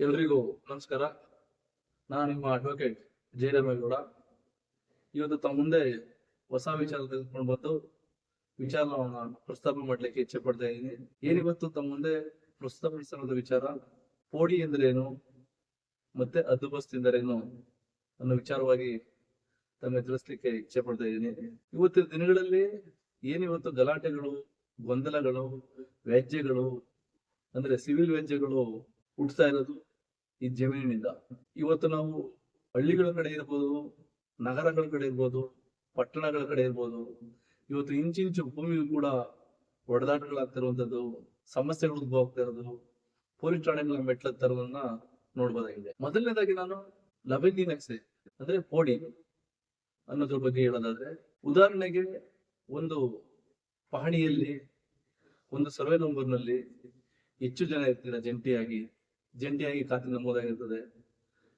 ಎಲ್ರಿಗೂ ನಮಸ್ಕಾರ. ನಾನು ನಿಮ್ಮ ಅಡ್ವೊಕೇಟ್ ಜಯರಾಮೇಗೌಡ ಇವತ್ತು ತಮ್ಮ ಮುಂದೆ ಹೊಸ ವಿಚಾರ ತೆಗೆದುಕೊಂಡು ಬಂದು ವಿಚಾರವನ್ನು ಪ್ರಸ್ತಾಪ ಮಾಡ್ಲಿಕ್ಕೆ ಇಚ್ಛೆ ಪಡ್ತಾ ಇದ್ದೀನಿ. ಏನಿವತ್ತು ತಮ್ಮ ಮುಂದೆ ಪ್ರಸ್ತಾಪಿಸಿರೋದು ವಿಚಾರ? ಪೋಡಿ ಎಂದರೇನು? ಮತ್ತೆ ಅದ್ದುಬಸ್ತ್ ಎಂದರೇನು? ಅನ್ನೋ ವಿಚಾರವಾಗಿ ತಮ್ಮ ತಿಳಿಸ್ಲಿಕ್ಕೆ ಇಚ್ಛೆ ಪಡ್ತಾ ಇದ್ದೀನಿ. ಇವತ್ತಿನ ದಿನಗಳಲ್ಲಿ ಏನಿವತ್ತು ಗಲಾಟೆಗಳು, ಗೊಂದಲಗಳು, ವ್ಯಾಜ್ಯಗಳು, ಅಂದ್ರೆ ಸಿವಿಲ್ ವ್ಯಾಜ್ಯಗಳು ಹುಟ್ತಾ ಇರೋದು? ಈ ಜಮೀನಿನಿಂದ. ಇವತ್ತು ನಾವು ಹಳ್ಳಿಗಳ ಕಡೆ ಇರ್ಬೋದು, ನಗರಗಳ ಕಡೆ ಇರ್ಬೋದು, ಪಟ್ಟಣಗಳ ಕಡೆ ಇರ್ಬೋದು, ಇವತ್ತು ಇಂಚಿಂಚು ಭೂಮಿಗೂ ಕೂಡ ಒಡೆದಾಟಗಳಾಗ್ತಿರುವಂತದ್ದು ಸಮಸ್ಯೆಗಳು ಉದ್ಭವ ಆಗ್ತಾ ಇರೋದು, ಪೊಲೀಸ್ ಠಾಣೆಗಳ ಮೆಟ್ಲ ತರೋದನ್ನ ನೋಡ್ಬೋದಾಗಿದೆ. ಮೊದಲನೇದಾಗಿ ನಾನು ಲವೆಂದಿ ನಕ್ಸೆ ಅಂದ್ರೆ ಪೋಡಿ ಅನ್ನೋದ್ರ ಬಗ್ಗೆ ಹೇಳೋದಾದ್ರೆ, ಉದಾಹರಣೆಗೆ ಒಂದು ಪಹಣಿಯಲ್ಲಿ, ಒಂದು ಸರ್ವೆ ನಂಬರ್ನಲ್ಲಿ ಹೆಚ್ಚು ಜನ ಇರ್ತೀರ ಜಂಟಿಯಾಗಿ? ಜಂಟಿಯಾಗಿ ಖಾತೆ ನಮೂದಾಗಿರ್ತದೆ.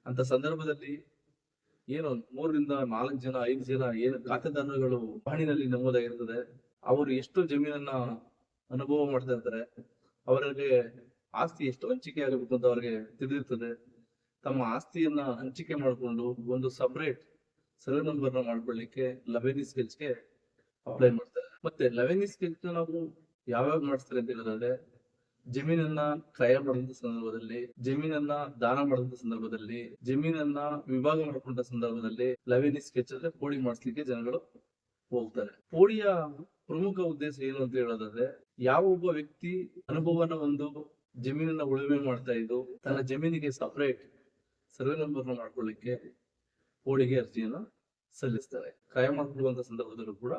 ಅಂತ ಸಂದರ್ಭದಲ್ಲಿ ಏನು ಮೂರರಿಂದ ನಾಲ್ಕು ಜನ, ಐದು ಜನ ಏನು ಖಾತೆದಾರರುಗಳು ಬಾಣಿನಲ್ಲಿ ನಮೂದಾಗಿರ್ತದೆ. ಅವರು ಎಷ್ಟು ಜಮೀನನ್ನ ಅನುಭವ ಮಾಡ್ತಾ ಇರ್ತಾರೆ, ಅವರಿಗೆ ಆಸ್ತಿ ಎಷ್ಟು ಹಂಚಿಕೆ ಆಗಬೇಕು ಅಂತ ಅವರಿಗೆ ತಿಳಿದಿರ್ತದೆ. ತಮ್ಮ ಆಸ್ತಿಯನ್ನ ಹಂಚಿಕೆ ಮಾಡಿಕೊಂಡು ಒಂದು ಸಪರೇಟ್ ಸರ್ವೆ ನಂಬರ್ನ ಮಾಡ್ಕೊಳ್ಳಿಕ್ಕೆ ಲವೆನಿ ಸ್ಕಿಲ್ಸ್ಗೆ ಅಪ್ಲೈ ಮಾಡ್ತಾರೆ. ಮತ್ತೆ ಲವೆನಿ ಸ್ಕಿಲ್ಸ್ ನಾವು ಯಾವ್ಯಾವ ಮಾಡಿಸ್ತಾರೆ ಅಂತ ಹೇಳಿದ್ರೆ ಜಮೀನನ್ನ ಕ್ರಯ ಮಾಡಿದಂತ ಸಂದರ್ಭದಲ್ಲಿ, ಜಮೀನನ್ನ ದಾನ ಮಾಡಿದಂತ ಸಂದರ್ಭದಲ್ಲಿ, ಜಮೀನನ್ನ ವಿಭಾಗ ಮಾಡಿಕೊಂಡ ಸಂದರ್ಭದಲ್ಲಿ ಲವೇನಿ ಸ್ಕೆಚ್ ಅಂದ್ರೆ ಪೋಡಿ ಮಾಡಿಸ್ಲಿಕ್ಕೆ ಜನಗಳು ಹೋಗ್ತಾರೆ. ಪೋಡಿಯ ಪ್ರಮುಖ ಉದ್ದೇಶ ಏನು ಅಂತ ಹೇಳೋದಾದ್ರೆ, ಯಾವ ಒಬ್ಬ ವ್ಯಕ್ತಿ ಅನುಭವನ ಒಂದು ಜಮೀನನ್ನ ಉಳುಮೆ ಮಾಡ್ತಾ ಇದ್ದು, ತನ್ನ ಜಮೀನಿಗೆ ಸಪರೇಟ್ ಸರ್ವೆ ನಂಬರ್ನ ಮಾಡ್ಕೊಳ್ಳಿಕ್ಕೆ ಪೋಡಿಗೆ ಅರ್ಜಿಯನ್ನ ಸಲ್ಲಿಸ್ತಾರೆ. ಕ್ರಯ ಮಾಡ್ಕೊಳ್ಳುವಂತ ಸಂದರ್ಭದಲ್ಲೂ ಕೂಡ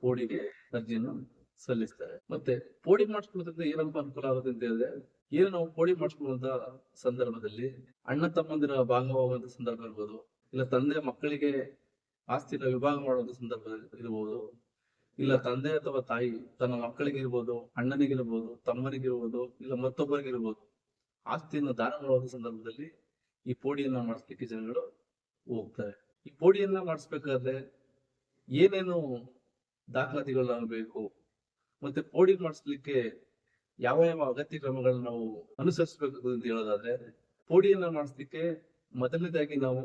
ಪೋಡಿಗೆ ಅರ್ಜಿಯನ್ನು ಸಲ್ಲಿಸ್ತಾರೆ. ಮತ್ತೆ ಪೋಡಿ ಮಾಡಿಸ್ಕೊಳ್ಳೋದ್ರಿಂದ ಏನಪ್ಪಾ ಅನುಕೂಲ ಆಗುತ್ತೆ ಅಂತ ಹೇಳಿದ್ರೆ, ಏನು ನಾವು ಪೋಡಿ ಮಾಡಿಸ್ಕೊಳ್ಳುವಂತ ಸಂದರ್ಭದಲ್ಲಿ ಅಣ್ಣ ತಮ್ಮಂದಿರ ಭಾಗವಾಗುವಂತ ಸಂದರ್ಭ ಇರ್ಬೋದು, ಇಲ್ಲ ತಂದೆ ಮಕ್ಕಳಿಗೆ ಆಸ್ತಿನ ವಿಭಾಗ ಮಾಡುವಂತ ಸಂದರ್ಭ ಇರ್ಬೋದು, ಇಲ್ಲ ತಂದೆ ಅಥವಾ ತಾಯಿ ತನ್ನ ಮಕ್ಕಳಿಗೆ ಇರ್ಬೋದು ಅಣ್ಣನಿಗಿರ್ಬೋದು ತಮ್ಮನಿಗಿರ್ಬೋದು ಇಲ್ಲ ಮತ್ತೊಬ್ಬರಿಗಿರ್ಬೋದು ಆಸ್ತಿಯನ್ನು ದಾನ ಮಾಡುವಂತ ಸಂದರ್ಭದಲ್ಲಿ ಈ ಪೋಡಿಯನ್ನ ಮಾಡಿಸ್ಲಿಕ್ಕೆ ಜನಗಳು ಹೋಗ್ತಾರೆ. ಈ ಪೋಡಿಯನ್ನ ಮಾಡಿಸ್ಬೇಕಾದ್ರೆ ಏನೇನು ದಾಖಲಾತಿಗಳನ್ನ ಬೇಕು? ಮತ್ತೆ ಪೋಡಿ ಮಾಡಿಸ್ಲಿಕ್ಕೆ ಯಾವ ಯಾವ ಅಗತ್ಯ ಕ್ರಮಗಳನ್ನ ನಾವು ಅನುಸರಿಸಬೇಕು ಅಂತ ಹೇಳೋದಾದ್ರೆ, ಕೋಡಿಯನ್ನ ಮಾಡಿಸ್ಲಿಕ್ಕೆ ಮೊದಲನೇದಾಗಿ ನಾವು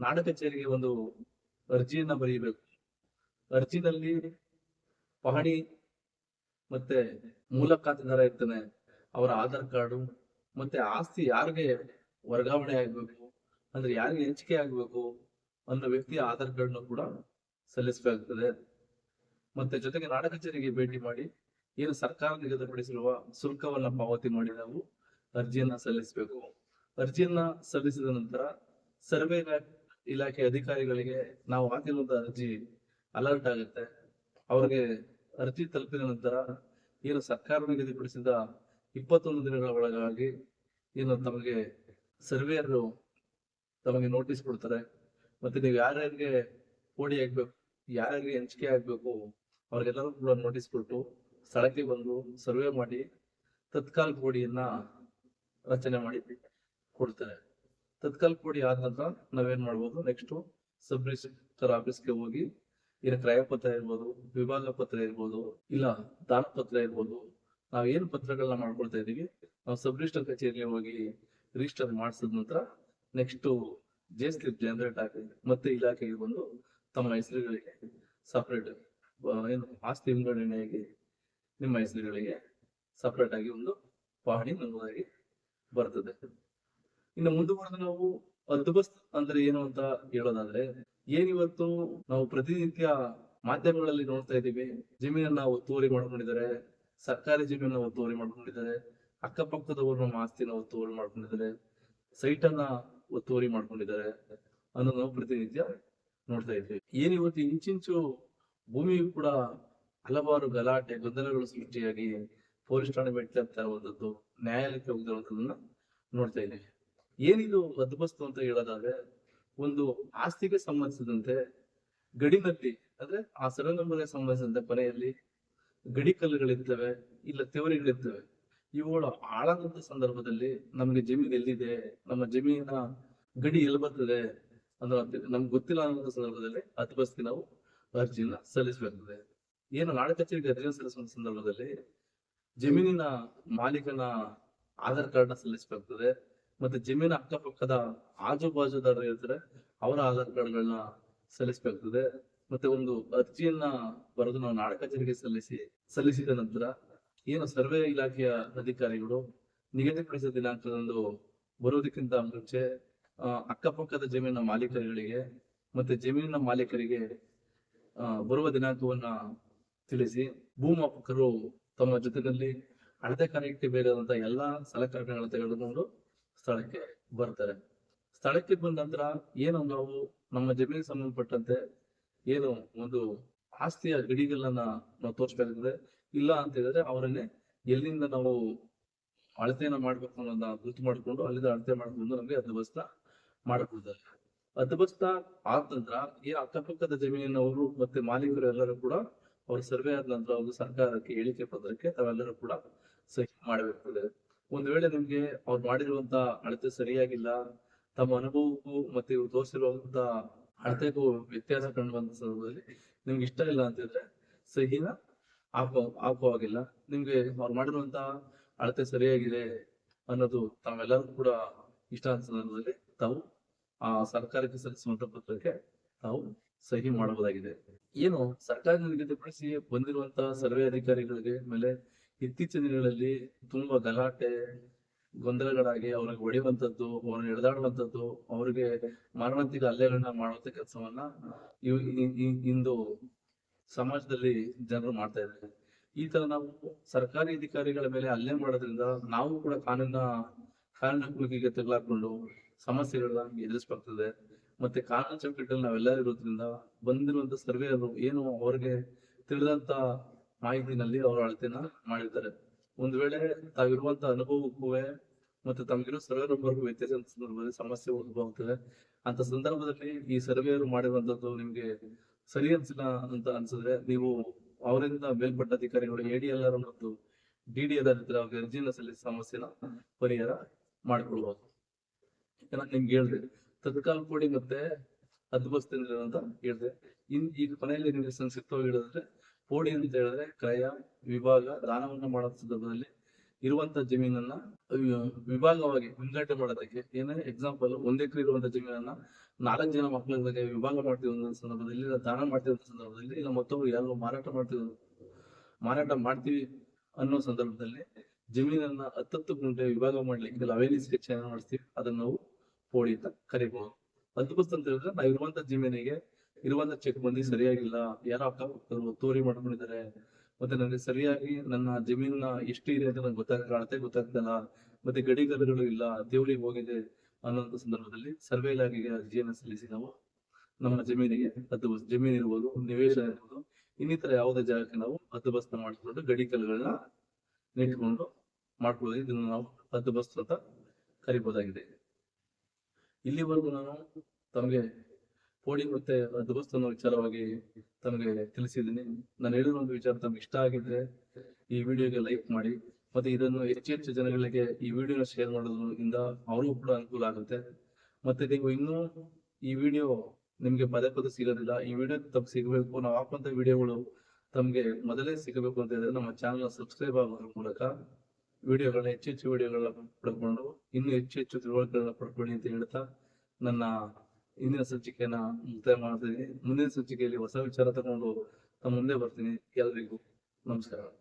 ನಾಡ ಕಚೇರಿಗೆ ಒಂದು ಅರ್ಜಿಯನ್ನ ಬರೆಯಬೇಕು ಅರ್ಜಿನಲ್ಲಿ ಪಹಣಿ ಮತ್ತೆ ಮೂಲ ಖಾತೆದಾರ ಇರ್ತಾನೆ, ಅವರ ಆಧಾರ್ ಕಾರ್ಡು ಮತ್ತೆ ಆಸ್ತಿ ಯಾರಿಗೆ ವರ್ಗಾವಣೆ ಆಗ್ಬೇಕು, ಅಂದ್ರೆ ಯಾರಿಗೆ ಹಂಚಿಕೆ ಆಗ್ಬೇಕು ಅನ್ನೋ ವ್ಯಕ್ತಿಯ ಆಧಾರ್ ಕಾರ್ಡ್ನ ಕೂಡ ಸಲ್ಲಿಸಬೇಕಾಗ್ತದೆ. ಮತ್ತೆ ಜೊತೆಗೆ ನಾಡ ಕಚೇರಿಗೆ ಭೇಟಿ ಮಾಡಿ ಏನು ಸರ್ಕಾರ ನಿಗದಿಪಡಿಸಿರುವ ಶುಲ್ಕವನ್ನ ಪಾವತಿ ಮಾಡಿ ನಾವು ಅರ್ಜಿಯನ್ನ ಸಲ್ಲಿಸಬೇಕು. ಅರ್ಜಿಯನ್ನ ಸಲ್ಲಿಸಿದ ನಂತರ ಸರ್ವೆ ಇಲಾಖೆ ಅಧಿಕಾರಿಗಳಿಗೆ ನಾವು ಹಾಕಿರುವಂತ ಅರ್ಜಿ ಅಲರ್ಟ್ ಆಗುತ್ತೆ. ಅವ್ರಿಗೆ ಅರ್ಜಿ ತಲುಪಿದ ನಂತರ ಏನು ಸರ್ಕಾರ ನಿಗದಿಪಡಿಸಿದ ಇಪ್ಪತ್ತೊಂದು ದಿನಗಳ ಒಳಗಾಗಿ ಏನು ತಮಗೆ ಸರ್ವೇಯರ್ ತಮಗೆ ನೋಟಿಸ್ ಕೊಡ್ತಾರೆ. ಮತ್ತೆ ನೀವು ಯಾರ್ಯಾರಿಗೆ ಓಡಿ ಆಗ್ಬೇಕು ಯಾರ್ಯಾರಿಗೆ ಹಂಚಿಕೆ ಆಗ್ಬೇಕು ಅವ್ರಿಗೆಲ್ಲರೂ ಕೂಡ ನೋಟಿಸ್ ಕೊಟ್ಟು ಸ್ಥಳಕ್ಕೆ ಬಂದು ಸರ್ವೆ ಮಾಡಿ ತತ್ಕಾಲ್ ಕೋಡಿಯನ್ನ ರಚನೆ ಮಾಡಿ ಕೊಡ್ತಾರೆ. ತತ್ಕಾಲ್ ಕೋಡಿ ಆದ ನಂತರ ನಾವೇನ್ ಮಾಡ್ಬೋದು? ನೆಕ್ಸ್ಟ್ ಸಬ್ ರಿಜಿಸ್ಟರ್ ಆಫೀಸ್ಗೆ ಹೋಗಿ ಏನು ಕ್ರಯ ಪತ್ರ ಇರ್ಬೋದು, ವಿಭಾಗ ಪತ್ರ ಇರ್ಬೋದು, ಇಲ್ಲ ದಾನ ಪತ್ರ ಇರ್ಬೋದು. ನಾವು ಏನ್ ಪತ್ರಗಳನ್ನ ಮಾಡ್ಕೊಳ್ತಾ ಇದೀವಿ ನಾವು ಸಬ್ ರಿಜಿಸ್ಟರ್ ಕಚೇರಿಗೆ ಹೋಗಿ ರಿಜಿಸ್ಟರ್ ಮಾಡಿಸಿದ ನಂತರ ನೆಕ್ಸ್ಟ್ ಜೆ ಸ್ಲಿಪ್ ಜನರೇಟ್ ಆಗಿ ಮತ್ತೆ ಇಲಾಖೆಗೆ ಬಂದು ತಮ್ಮ ಹೆಸರುಗಳಿಗೆ ಸಪರೇಟ್ ಏನು ಆಸ್ತಿ ವಿಂಗಡಣೆಯಾಗಿ ನಿಮ್ಮ ಹೆಸರುಗಳಿಗೆ ಸಪ್ರೇಟ್ ಆಗಿ ಒಂದು ಪಹಣಿ ನಮೂದಾಗಿ ಬರ್ತದೆ. ಇನ್ನು ಮುಂದುವರೆದು ನಾವು ಅದ್ಭುತ ಅಂದ್ರೆ ಏನು ಅಂತ ಹೇಳೋದಾದ್ರೆ ಏನಿವತ್ತು ನಾವು ಪ್ರತಿನಿತ್ಯ ಮಾಧ್ಯಮಗಳಲ್ಲಿ ನೋಡ್ತಾ ಇದ್ದೀವಿ, ಜಮೀನನ್ನ ಒತ್ತುವರಿ ಮಾಡ್ಕೊಂಡಿದ್ದಾರೆ, ಸರ್ಕಾರಿ ಜಮೀನನ್ನ ಒತ್ತುವರಿ ಮಾಡ್ಕೊಂಡಿದ್ದಾರೆ, ಅಕ್ಕಪಕ್ಕದವರು ನಮ್ಮ ಆಸ್ತಿನ ಒತ್ತುವರಿ ಮಾಡ್ಕೊಂಡಿದ್ದಾರೆ ಸೈಟ್ ಅನ್ನ ಒತ್ತುವರಿ ಮಾಡ್ಕೊಂಡಿದ್ದಾರೆ ಅನ್ನೋದು ನಾವು ಪ್ರತಿನಿತ್ಯ ನೋಡ್ತಾ ಇದ್ವಿ ಏನಿವತ್ತು ಇಂಚಿಂಚು ಭೂಮಿಯು ಕೂಡ ಹಲವಾರು ಗಲಾಟೆ, ಗೊಂದಲಗಳು ಸೃಷ್ಟಿಯಾಗಿ ಪೊಲೀಸ್ ಠಾಣೆ ಆಗ್ತಾ ಇರುವಂತದ್ದು ನ್ಯಾಯಾಲಯಕ್ಕೆ ಹೋಗ್ತಿರುವಂತದನ್ನ ನೋಡ್ತಾ ಇದ್ದೀವಿ. ಏನಿದು ಹದ್ಬಸ್ತು ಅಂತ ಹೇಳೋದಾದ್ರೆ, ಒಂದು ಆಸ್ತಿಗೆ ಸಂಬಂಧಿಸಿದಂತೆ ಗಡಿನಲ್ಲಿ ಅಂದ್ರೆ ಆ ಸರ್ವೆ ನಂಬರ್ಗೆ ಸಂಬಂಧಿಸಿದಂತೆ ಮನೆಯಲ್ಲಿ ಗಡಿ ಕಲ್ಲುಗಳಿರ್ತವೆ, ಇಲ್ಲ ತೆವರಿಗಳಿರ್ತವೆ, ಇವುಗಳು ಹಾಳಾದಂತ ಸಂದರ್ಭದಲ್ಲಿ ನಮ್ಗೆ ಜಮೀನು ಎಲ್ಲಿದೆ, ನಮ್ಮ ಜಮೀನಿನ ಗಡಿ ಎಲ್ಲಿ ಬರ್ತದೆ ಅಂದ್ರೆ ನಮ್ಗೆ ಗೊತ್ತಿಲ್ಲ ಅನ್ನೋ ಸಂದರ್ಭದಲ್ಲಿ ಹದ್ಬಸ್ತಿ ನಾವು ಅರ್ಜಿನ ಸಲ್ಲಿಸಬೇಕಾಗ್ತದೆ ಏನು ನಾಡ ಕಚೇರಿಗೆ ಅರ್ಜಿನ ಸಲ್ಲಿಸುವ ಸಂದರ್ಭದಲ್ಲಿ ಜಮೀನಿನ ಮಾಲೀಕನ ಆಧಾರ್ ಕಾರ್ಡ್ನ ಸಲ್ಲಿಸಬೇಕಾಗ್ತದೆ. ಮತ್ತೆ ಜಮೀನು ಅಕ್ಕಪಕ್ಕದ ಆಜು ಬಾಜುದಾರರು ಇರ್ತಾರೆ ಅವರ ಆಧಾರ್ ಕಾರ್ಡ್ಗಳನ್ನ ಸಲ್ಲಿಸಬೇಕಾಗ್ತದೆ. ಮತ್ತೆ ಒಂದು ಅರ್ಜಿಯನ್ನ ಬರೆದು ನಾವು ನಾಡ ಕಚೇರಿಗೆ ಸಲ್ಲಿಸಿ, ಸಲ್ಲಿಸಿದ ನಂತರ ಏನು ಸರ್ವೆ ಇಲಾಖೆಯ ಅಧಿಕಾರಿಗಳು ನಿಗದಿಪಡಿಸಿದ ದಿನಾಂಕದಂದು ಬರೋದಕ್ಕಿಂತ ಮುಂಚೆ ಅಕ್ಕಪಕ್ಕದ ಜಮೀನಿನ ಮಾಲೀಕರುಗಳಿಗೆ ಮತ್ತೆ ಜಮೀನಿನ ಮಾಲೀಕರಿಗೆ ಬರುವ ದಿನಾಂಕವನ್ನ ತಿಳಿಸಿ ಭೂಮಾಪಕರು ತಮ್ಮ ಜೊತೆಯಲ್ಲಿ ಅಳತೆ ಕಾರ್ಯಕ್ಕೆ ಬೇಕಾದಂತ ಎಲ್ಲ ಸಲಕರಣೆಗಳನ್ನು ತೆಗೆದುಕೊಂಡು ಸ್ಥಳಕ್ಕೆ ಬರ್ತಾರೆ. ಸ್ಥಳಕ್ಕೆ ಬಂದ ನಂತರ ಏನು ನಾವು ನಮ್ಮ ಜಮೀನಿಗೆ ಸಂಬಂಧಪಟ್ಟಂತೆ ಏನು ಒಂದು ಆಸ್ತಿಯ ಗಡಿಗಳನ್ನ ನಾವು ತೋರಿಸ್ಬೇಕಾಗ್ತದೆ. ಇಲ್ಲ ಅಂತ ಹೇಳಿದ್ರೆ ಅವರನ್ನೇ ಎಲ್ಲಿಂದ ನಾವು ಅಳತೆಯನ್ನ ಮಾಡ್ಬೇಕು ಅನ್ನೋದನ್ನ ಗುರುತು ಮಾಡಿಕೊಂಡು ಅಲ್ಲಿಂದ ಅಳತೆ ಮಾಡ್ಕೊಂಡು ನಮಗೆ ಹದ್ದುಬಸ್ತ ಮಾಡಿಕೊಡ್ತಾರೆ. ಹದ್ದುಬಸ್ತ ಆದ ನಂತರ ಈ ಅಕ್ಕಪಕ್ಕದ ಜಮೀನಿನವರು ಮತ್ತೆ ಮಾಲೀಕರು ಎಲ್ಲರೂ ಕೂಡ ಅವ್ರ ಸರ್ವೆ ಆದ ನಂತರ ಅವರು ಸರ್ಕಾರಕ್ಕೆ ಹೇಳಿಕೆ ಪತ್ರಕ್ಕೆ ತಾವೆಲ್ಲರೂ ಕೂಡ ಸಹಿ ಮಾಡಬೇಕಾಗಿದೆ ಒಂದ್ ವೇಳೆ ನಿಮ್ಗೆ ಅವ್ರು ಮಾಡಿರುವಂತ ಅಳತೆ ಸರಿಯಾಗಿಲ್ಲ, ತಮ್ಮ ಅನುಭವಕ್ಕೂ ಮತ್ತೆ ಇವ್ರು ತೋರಿಸಿರುವಂತ ಅಳತೆಗೂ ವ್ಯತ್ಯಾಸ ಕಂಡುಬಂದ ಸಂದರ್ಭದಲ್ಲಿ ನಿಮ್ಗೆ ಇಷ್ಟ ಇಲ್ಲ ಅಂತಿದ್ರೆ ಸಹಿನ ಹಾಕೋ ಹಾಕುವಾಗಿಲ್ಲ ನಿಮ್ಗೆ ಅವ್ರು ಮಾಡಿರುವಂತ ಅಳತೆ ಸರಿಯಾಗಿದೆ ಅನ್ನೋದು ತಾವೆಲ್ಲರೂ ಕೂಡ ಇಷ್ಟ ಅಂತ ಸಂದರ್ಭದಲ್ಲಿ ತಾವು ಆ ಸರ್ಕಾರಕ್ಕೆ ಸಲ್ಲಿಸುವಂತ ಪತ್ರಕ್ಕೆ ನಾವು ಸಹಿ ಮಾಡಬಹುದಾಗಿದೆ. ಏನು ಸರ್ಕಾರ ನಿಗದಿಪಡಿಸಿ ಬಂದಿರುವಂತಹ ಸರ್ವೆ ಅಧಿಕಾರಿಗಳಿಗೆ ಮೇಲೆ ಇತ್ತೀಚಿನ ದಿನಗಳಲ್ಲಿ ತುಂಬಾ ಗಲಾಟೆ, ಗೊಂದಲಗಳಾಗಿ ಅವ್ರಿಗೆ ಹೊಡೆಯುವಂತದ್ದು, ಅವ್ರನ್ನ ಎಳೆದಾಡುವಂತದ್ದು ಅವ್ರಿಗೆ ಮಾರಣಾಂತಿಕ ಹಲ್ಲೆಗಳನ್ನ ಮಾಡುವಂತ ಕೆಲಸವನ್ನ ಇಂದು ಸಮಾಜದಲ್ಲಿ ಜನರು ಮಾಡ್ತಾ ಇದ್ದಾರೆ. ಈ ತರ ನಾವು ಸರ್ಕಾರಿ ಅಧಿಕಾರಿಗಳ ಮೇಲೆ ಹಲ್ಲೆ ಮಾಡೋದ್ರಿಂದ ನಾವು ಕೂಡ ಕಾನೂನ ಕಾನೂನು ಕುಣಿಕೆಗೆ ತಗಲಾಕೊಂಡು ಸಮಸ್ಯೆಗಳನ್ನ ಎದುರಿಸಬೇಕಾಗ್ತದೆ ಮತ್ತೆ ಕಾನೂನು ಚೌಕಟ್ಟಲ್ಲಿ ನಾವೆಲ್ಲ ಇರೋದ್ರಿಂದ ಬಂದಿರುವಂತ ಸರ್ವೇಯರು ಏನು ಅವ್ರಿಗೆ ತಿಳಿದಂತ ಮಾಹಿತಿನಲ್ಲಿ ಅವರು ಅಳತೆನ ಮಾಡಿದ್ದಾರೆ. ಒಂದ್ ವೇಳೆ ತಾವಿರುವಂತ ಅನುಭವಕ್ಕೂ ಮತ್ತೆ ತಮಗಿರೋ ಸರ್ವೆ ನಂಬರ್ಗೂ ವ್ಯತ್ಯಾಸ ಸಂದರ್ಭದಲ್ಲಿ ಸಮಸ್ಯೆ ಉದ್ಭವ ಆಗ್ತದೆ ಅಂತ ಸಂದರ್ಭದಲ್ಲಿ ಈ ಸರ್ವೇಯರು ಮಾಡಿರುವಂತದ್ದು ನಿಮ್ಗೆ ಸರಿ ಅನ್ಸಿಲ್ಲ ಅಂತ ಅನ್ಸಿದ್ರೆ ನೀವು ಅವರಿಂದ ಮೇಲ್ಪಟ್ಟ ಅಧಿಕಾರಿಗಳು ಎ ಡಿ ಎಲ್ ಆರ್ ಮತ್ತು ಡಿ ಡಿ ಎಲ್ ಅವ್ರಿಗೆ ಅರ್ಜಿನ ಸಲ್ಲಿಸಿ ಸಮಸ್ಯೆನ ಪರಿಹಾರ ಮಾಡ್ಕೊಳ್ಬಹುದು ನಾನು ನಿಮ್ಗೆ ಹೇಳಿದೆ. ತತ್ಕಾಲ ಕೋಡಿ ಮತ್ತೆ ಹದ್ಬಸ್ತ್ ಅಂತ ಹೇಳಿದೆ. ಇನ್ ಈಗ ಕೊನೆಯಲ್ಲಿ ನಿಮಗೆ ಸಂಸ್ಕೃತವಾಗಿ ಹೇಳಿದ್ರೆ ಪೋಡಿ ಅಂತ ಹೇಳಿದ್ರೆ ಕ್ರಯ, ವಿಭಾಗ, ದಾನವನ್ನ ಮಾಡೋ ಸಂದರ್ಭದಲ್ಲಿ ಇರುವಂತ ಜಮೀನನ್ನ ವಿಭಾಗವಾಗಿ ವಿಂಗಡಣೆ ಮಾಡೋದಕ್ಕೆ, ಏನೇ ಎಕ್ಸಾಂಪಲ್ ಒಂದ್ ಎಕರೆ ಇರುವಂತ ಜಮೀನನ್ನ ನಾಲ್ಕು ಜನ ಮಕ್ಕಳಿಗೆ ವಿಭಾಗ ಅನ್ನೋ ಸಂದರ್ಭದಲ್ಲಿ, ಇಲ್ಲ ದಾನ ಅನ್ನೋ ಸಂದರ್ಭದಲ್ಲಿ, ಇಲ್ಲ ಮತ್ತೊಬ್ರು ಯಾರು ಮಾರಾಟ ಮಾಡ್ತೀವಿ ಮಾರಾಟ ಮಾಡ್ತೀವಿ ಅನ್ನೋ ಸಂದರ್ಭದಲ್ಲಿ ಜಮೀನನ್ನ ಹತ್ತತ್ತು ಗುಂಟೆ ವಿಭಾಗ ಮಾಡ್ಲಿಕ್ಕೆ ಲವೇಲಿ ಸ್ಕೆಚ್ ಏನ ಮಾಡಿಸ್ತೀವಿ, ಅದನ್ನ ನಾವು ಪೋಡಿ ಅಂತ ಕರಿಬಹುದು ಹದ್ಬಸ್ತ್ ಅಂತ ಹೇಳಿದ್ರೆ ನಾವು ಇರುವಂತ ಜಮೀನಿಗೆ ಇರುವಂತ ಚೆಕ್ ಬಂದಿ ಸರಿಯಾಗಿಲ್ಲ, ಯಾರೋ ಅಕ್ಕಪಕ್ಕದವರು ತೋರಿ ಮಾಡ್ಕೊಂಡಿದ್ದಾರೆ ಮತ್ತೆ ನನಗೆ ಸರಿಯಾಗಿ ನನ್ನ ಜಮೀನ ಎಷ್ಟು ಇದೆ ಅಂತ ನಂಗೆ ಗೊತ್ತಾಗ ಕಾಣುತ್ತೆ ಗೊತ್ತಾಗ್ತಲ್ಲ, ಮತ್ತೆ ಗಡಿಗಲ್ಲುಗಳು ಇಲ್ಲ, ದೇವಳಿಗೆ ಹೋಗಿದೆ ಅನ್ನೋಂಥ ಸಂದರ್ಭದಲ್ಲಿ ಸರ್ವೆ ಇಲಾಖೆಗೆ ಅರ್ಜಿಯನ್ನು ಸಲ್ಲಿಸಿ ನಾವು ನಮ್ಮ ಜಮೀನಿಗೆ ಹದ್ದುಬಸ್ತ್ ಜಮೀನು ಇರ್ಬೋದು ನಿವೇಶನ ಇರ್ಬೋದು, ಇನ್ನಿತರ ಯಾವುದೇ ಜಾಗಕ್ಕೆ ನಾವು ಹದ್ದುಬಸ್ತ ಮಾಡಿಕೊಂಡು ಗಡಿ ಕಲ್ಲುಗಳನ್ನ ನೆಟ್ಕೊಂಡು ಮಾಡ್ಕೊಳ್ಳೋದು ಇದನ್ನ ನಾವು ಹದ್ದುಬಸ್ತ್ ಅಂತ ಕರಿಬಹುದಾಗಿದೆ ಇಲ್ಲಿವರೆಗೂ ನಾನು ತಮಗೆ ಪೋಡಿ ಮತ್ತೆ ಅನ್ನೋ ವಿಚಾರವಾಗಿ ತಮಗೆ ತಿಳಿಸಿದ್ದೀನಿ. ನಾನು ಹೇಳಿರೋ ಒಂದು ವಿಚಾರ ತಮ್ಗೆ ಇಷ್ಟ ಆಗಿದ್ರೆ ಈ ವಿಡಿಯೋಗೆ ಲೈಕ್ ಮಾಡಿ, ಮತ್ತೆ ಇದನ್ನು ಹೆಚ್ಚು ಹೆಚ್ಚು ಜನಗಳಿಗೆ ಈ ವಿಡಿಯೋನ ಶೇರ್ ಮಾಡೋದ್ರಿಂದ ಅವ್ರಿಗೂ ಕೂಡ ಅನುಕೂಲ ಆಗುತ್ತೆ. ಮತ್ತೆ ನೀವು ಇನ್ನೂ ಈ ವಿಡಿಯೋ ನಿಮ್ಗೆ ಪದೇ ಪದೇ ಸಿಗೋದಿಲ್ಲ, ಈ ವಿಡಿಯೋ ತಮ್ಗೆ ಸಿಗಬೇಕು, ನಾವು ಹಾಕುವಂತ ವಿಡಿಯೋಗಳು ತಮಗೆ ಮೊದಲೇ ಸಿಗಬೇಕು ಅಂತ ಹೇಳಿದ್ರೆ ನಮ್ಮ ಚಾನಲ್ ಸಬ್ಸ್ಕ್ರೈಬ್ ಆಗೋದ್ರ ಮೂಲಕ ವಿಡಿಯೋಗಳನ್ನ ಹೆಚ್ಚು ಹೆಚ್ಚು ವಿಡಿಯೋಗಳನ್ನ ಪಡ್ಕೊಂಡು ಇನ್ನೂ ಹೆಚ್ಚು ಹೆಚ್ಚು ತಿಳುವಳಿಕೆಗಳನ್ನ ಪಡ್ಕೊಳ್ಳಿ ಅಂತ ಹೇಳ್ತಾ ನನ್ನ ಇಂದಿನ ಸಂಚಿಕೆಯನ್ನ ಮುಕ್ತಾಯ ಮಾಡ್ತೀನಿ ಮುಂದಿನ ಸಂಚಿಕೆಯಲ್ಲಿ ಹೊಸ ವಿಚಾರ ತಗೊಂಡು ಮುಂದೆ ಬರ್ತೀನಿ. ಎಲ್ರಿಗೂ ನಮಸ್ಕಾರ.